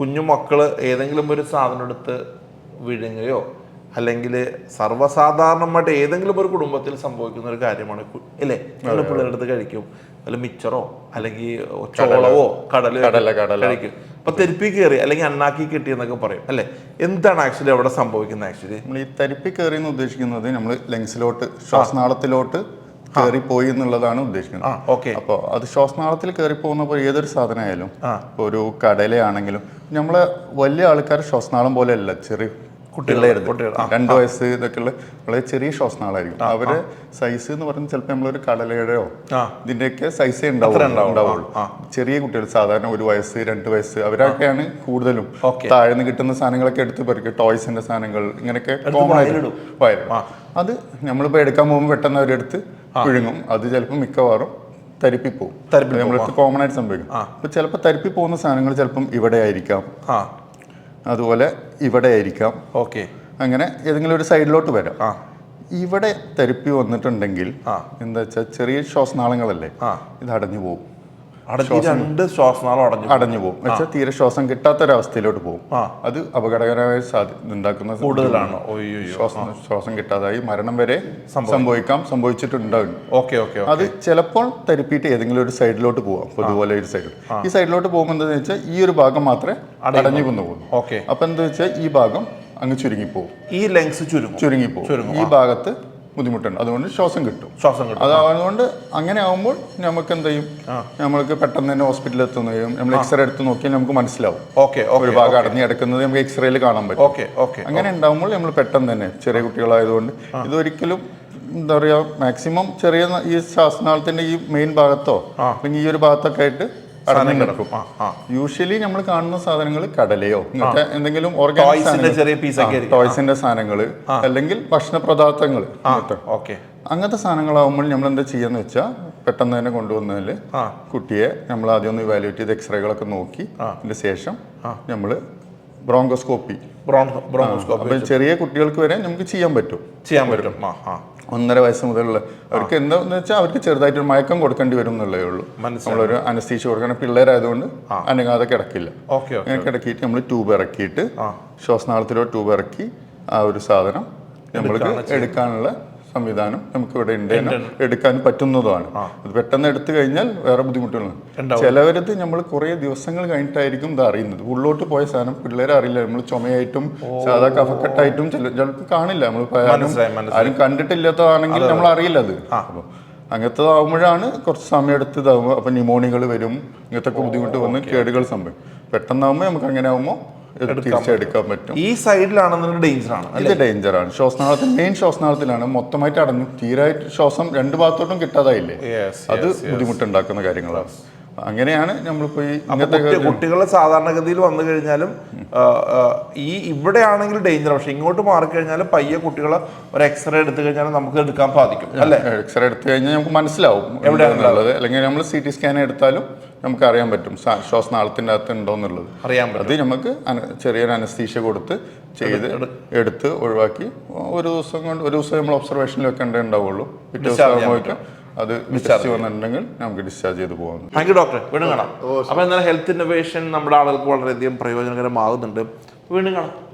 കുഞ്ഞു മക്കൾ ഏതെങ്കിലും ഒരു സാധനം എടുത്ത് വിഴുങ്ങുകയോ അല്ലെങ്കിൽ സർവസാധാരണമായിട്ട് ഏതെങ്കിലും ഒരു കുടുംബത്തിൽ സംഭവിക്കുന്ന ഒരു കാര്യമാണ് അല്ലേ നമ്മൾ പിള്ളേരുടെ അടുത്ത് കഴിക്കും. അല്ല മിച്ചറോ? അല്ലെങ്കിൽ ചോളവോ? കടല. കഴിക്കും. അപ്പൊ തെരുപ്പി കയറി അല്ലെങ്കിൽ അണ്ണാക്കി കിട്ടി എന്നൊക്കെ പറയും. അല്ലെ? എന്താണ് ആക്ച്വലി അവിടെ സംഭവിക്കുന്നത് ആക്ച്വലി? നമ്മൾ ഈ തെരുപ്പി കയറി എന്ന് ഉദ്ദേശിക്കുന്നത് നമ്മൾ ലങ്സിലോട്ട് ശ്വാസനാളത്തിലോട്ട് കയറി പോയി എന്നുള്ളതാണ് ഉദ്ദേശിക്കുന്നത്. ഓക്കെ. അപ്പോൾ അത് ശ്വാസനാളത്തിൽ കയറി പോകുന്നപ്പോൾ ഏതൊരു സാധനമായാലും ഇപ്പൊ ഇപ്പോൾ ഒരു കടലയാണെങ്കിലും നമ്മളെ വലിയ ആൾക്കാർ ശ്വാസനാളം പോലെയല്ല ചെറിയ കുട്ടികളായിരുന്നു രണ്ടു വയസ്സ് ഇതൊക്കെയുള്ള വളരെ ചെറിയ ശ്വാസനാളായിരിക്കും. അവരെ സൈസ് എന്ന് പറഞ്ഞാൽ ചിലപ്പോൾ നമ്മളൊരു കടലയുടെയോ ഇതിന്റെയൊക്കെ സൈസേ ഉണ്ടാവുള്ളൂ ചെറിയ കുട്ടികൾ സാധാരണ ഒരു വയസ്സ് രണ്ട് വയസ്സ് അവരൊക്കെയാണ് കൂടുതലും താഴ്ന്നു കിട്ടുന്ന സാധനങ്ങളൊക്കെ എടുത്ത് പെറുക്കി. ടോയ്സിന്റെ സാധനങ്ങൾ ഇങ്ങനെയൊക്കെ കോമൺ ആയിട്ട് അത് നമ്മളിപ്പോൾ എടുക്കാൻ പോകുമ്പോൾ പെട്ടെന്ന് അവരെടുത്ത് വിഴുങ്ങും. അത് ചിലപ്പോൾ മിക്കവാറും തരിപ്പി പോകും നമ്മളടുത്ത് കോമൺ ആയിട്ട് സംഭവിക്കും. അപ്പൊ ചിലപ്പോൾ തരിപ്പി പോകുന്ന സാധനങ്ങൾ ചിലപ്പം ഇവിടെ ആയിരിക്കാം. അതുപോലെ ഇവിടെ ആയിരിക്കാം. ഓക്കെ. അങ്ങനെ ഏതെങ്കിലും ഒരു സൈഡിലോട്ട് വരാം. ഇവിടെ തരിപ്പി വന്നിട്ടുണ്ടെങ്കിൽ എന്താ വെച്ചാൽ ചെറിയ ശ്വാസനാളങ്ങളല്ലേ? ഇത് അടഞ്ഞു പോകും അടഞ്ഞു രണ്ട് ശ്വാസനാളം അടഞ്ഞു അടഞ്ഞു പോകും. വെച്ചാൽ തീരെ ശ്വാസം കിട്ടാത്തൊരവസ്ഥയിലോട്ട് പോകും. അത് അപകടകരമായ സാധ്യത ഉണ്ടാക്കുന്ന കൂടുതലാണ് ശ്വാസം ശ്വാസം കിട്ടാതായി മരണം വരെ സംഭവിക്കാം. സംഭവിച്ചിട്ടുണ്ടാകും ഓക്കെ ഓക്കെ അത് ചിലപ്പോൾ തരിപ്പിയിട്ട് ഏതെങ്കിലും ഒരു സൈഡിലോട്ട് പോവാം. പൊതുപോലെ ഒരു സൈഡിൽ. ഈ സൈഡിലോട്ട് പോകുമ്പോൾ എന്താണെന്ന് വെച്ചാൽ ഈ ഒരു ഭാഗം മാത്രമേ അടഞ്ഞു വന്നു പോകും ഓക്കെ. അപ്പൊ എന്താ വെച്ചാൽ ഈ ഭാഗം അങ്ങ് ചുരുങ്ങിപ്പോകും ഈ ലെങ്സ് ചുരുങ്ങും. ചുരുങ്ങിപ്പോകും ഈ ഭാഗത്ത് ബുദ്ധിമുട്ടുണ്ട്. അതുകൊണ്ട് ശ്വാസം കിട്ടും. ശ്വാസം കിട്ടും. അത് അതുകൊണ്ട് അങ്ങനെ ആവുമ്പോൾ നമുക്ക് എന്ത് ചെയ്യും? നമ്മൾക്ക് പെട്ടെന്ന് തന്നെ ഹോസ്പിറ്റലിൽ എത്തുന്നതും നമ്മൾ എക്സ്റേ എടുത്ത് നോക്കിയാൽ നമുക്ക് മനസ്സിലാവും. ഓക്കെ ഒരു ഭാഗം അടഞ്ഞു കിടക്കുന്നത് നമുക്ക് എക്സ്റേയിൽ കാണാൻ പറ്റും. ഓക്കെ ഓക്കെ അങ്ങനെ ഉണ്ടാവുമ്പോൾ നമ്മൾ പെട്ടെന്ന് തന്നെ ചെറിയ കുട്ടികളായതുകൊണ്ട് ഇതൊരിക്കലും എന്താ പറയുക മാക്സിമം ചെറിയ ഈ ശ്വാസനാളത്തിന്റെ ഈ മെയിൻ ഭാഗത്തോ അല്ലെങ്കിൽ ഈ ഒരു ഭാഗത്തൊക്കെ ആയിട്ട് കിടക്കും. യൂഷ്വലി നമ്മൾ കാണുന്ന സാധനങ്ങൾ കടലയോ ഇങ്ങനത്തെ എന്തെങ്കിലും ഓർഗാനിക് ചെറിയ പീസൊക്കെ ടോയ്സിന്റെ സാധനങ്ങൾ അല്ലെങ്കിൽ ഭക്ഷണ പദാർത്ഥങ്ങൾ ഓക്കെ അങ്ങനത്തെ സാധനങ്ങളാവുമ്പോൾ നമ്മൾ എന്താ ചെയ്യാന്ന് വെച്ചാൽ പെട്ടെന്ന് തന്നെ കൊണ്ടുവന്നതിൽ. കുട്ടിയെ നമ്മൾ ആദ്യം ഒന്ന് ഇവാലുവേറ്റ് ചെയ്ത് എക്സ്റേകളൊക്കെ നോക്കി അതിന് ശേഷം നമ്മൾ ബ്രോങ്കോസ്കോപ്പി. ബ്രോങ്കോസ്കോപ്പി അപ്പൊ ചെറിയ കുട്ടികൾക്ക് വരെ നമുക്ക് ചെയ്യാൻ പറ്റും. ചെയ്യാൻ പറ്റും. ആ ആ. ഒന്നര വയസ്സ് മുതലുള്ള അവർക്ക് എന്താന്ന് വെച്ചാൽ അവർക്ക് ചെറുതായിട്ട് ഒരു മയക്കം കൊടുക്കേണ്ടി വരും എന്നുള്ളതേ ഉള്ളൂ. നമ്മളൊരു അനസ്തീഷ കൊടുക്കണം. പിള്ളേരായതുകൊണ്ട് അനങ്ങാതെ കിടക്കില്ല. അങ്ങനെ കിടക്കിയിട്ട് നമ്മൾ ട്യൂബ് ഇറക്കിയിട്ട് ശ്വാസനാളത്തിലോ ട്യൂബ് ഇറക്കി ആ ഒരു സാധനം നമ്മൾക്ക് എടുക്കാനുള്ള സംവിധാനം നമുക്ക് ഇവിടെ ഉണ്ട്. എടുക്കാൻ പറ്റുന്നതുമാണ് അത് പെട്ടെന്ന് എടുത്തു കഴിഞ്ഞാൽ വേറെ ബുദ്ധിമുട്ടുകളാണ്. ചിലവരത് നമ്മൾ കുറേ ദിവസങ്ങൾ കഴിഞ്ഞിട്ടായിരിക്കും ഇത് അറിയുന്നത്. ഉള്ളോട്ട് പോയ സാധനം പിള്ളേരെ അറിയില്ല. നമ്മൾ ചുമയായിട്ടും സാധാ കഫക്കെട്ടായിട്ടും ചില ചിലപ്പോൾ കാണില്ല. നമ്മൾ. ആരും കണ്ടിട്ടില്ലാത്തതാണെങ്കിൽ നമ്മൾ അറിയില്ല അത്. അപ്പോൾ അങ്ങനത്തതാവുമ്പോഴാണ് കുറച്ച് സമയം എടുത്ത് ഇതാവുമ്പോൾ അപ്പൊ ന്യൂമോണികൾ വരും. ഇങ്ങനത്തെ ബുദ്ധിമുട്ട് വന്ന് കേടുകൾ സംഭവിക്കും. പെട്ടെന്നാവുമ്പോൾ നമുക്ക് അങ്ങനെ ആവുമ്പോൾ തിരിച്ചെടുക്കാൻ പറ്റും. ഈ സൈഡിലാണെന്ന് ഡേഞ്ചർ ആണ് ഇത് ഡേഞ്ചർ ആണ്. ശ്വാസനാളത്തിൽ മെയിൻ ശ്വാസനാളത്തിലാണ് മൊത്തമായിട്ട് അടഞ്ഞു. തീരായിട്ട് ശ്വാസം രണ്ട് ഭാഗത്തോട്ടും കിട്ടാതായില്ലേ? അത് ബുദ്ധിമുട്ടുണ്ടാക്കുന്ന കാര്യങ്ങളാണ്. അങ്ങനെയാണ് നമ്മളിപ്പോ ഈ ഇങ്ങനത്തെ കുട്ടികൾ സാധാരണഗതിയിൽ വന്നു കഴിഞ്ഞാലും ഈ ഇവിടെ ആണെങ്കിൽ ഡേഞ്ചർ പക്ഷെ ഇങ്ങോട്ട് മാറിക്കഴിഞ്ഞാൽ പയ്യെ കുട്ടികളെ ഒരു എക്സ്റേ എടുത്തു കഴിഞ്ഞാൽ നമുക്ക് എടുക്കാൻ സാധിക്കും അല്ലെ? എക്സ്റേ എടുത്തു കഴിഞ്ഞാൽ നമുക്ക് മനസ്സിലാവും എവിടെയാണുള്ളത് അല്ലെങ്കിൽ നമ്മൾ സി ടി സ്കാൻ എടുത്താലും നമുക്ക് അറിയാൻ പറ്റും ശ്വാസനാളത്തിന്റെ അകത്ത് ഉണ്ടോ എന്നുള്ളത്. അറിയാൻ പറ്റും. അത് നമുക്ക് ചെറിയൊരു അനസ്തീഷ കൊടുത്ത് ചെയ്ത് എടുത്ത് ഒഴിവാക്കി. ഒരു ദിവസം കൊണ്ട് ഒരു ദിവസം നമ്മൾ ഒബ്സർവേഷനിൽ വെക്കേണ്ടേ ഉണ്ടാവുള്ളൂ. പിറ്റേ ദിവസം അത് ഡിസ്ചാർജ് വന്നിട്ടുണ്ടെങ്കിൽ നമുക്ക് ഡിസ്ചാർജ് ചെയ്ത് പോകാം. താങ്ക് യു ഡോക്ടർ വീണ്ടും കാണാം. അപ്പൊ എന്നാൽ ഹെൽത്ത് ഇന്നോവേഷൻ നമ്മുടെ ആളുകൾക്ക് വളരെയധികം പ്രയോജനകരമാകുന്നുണ്ട്. വീണ്ടും കാണാം.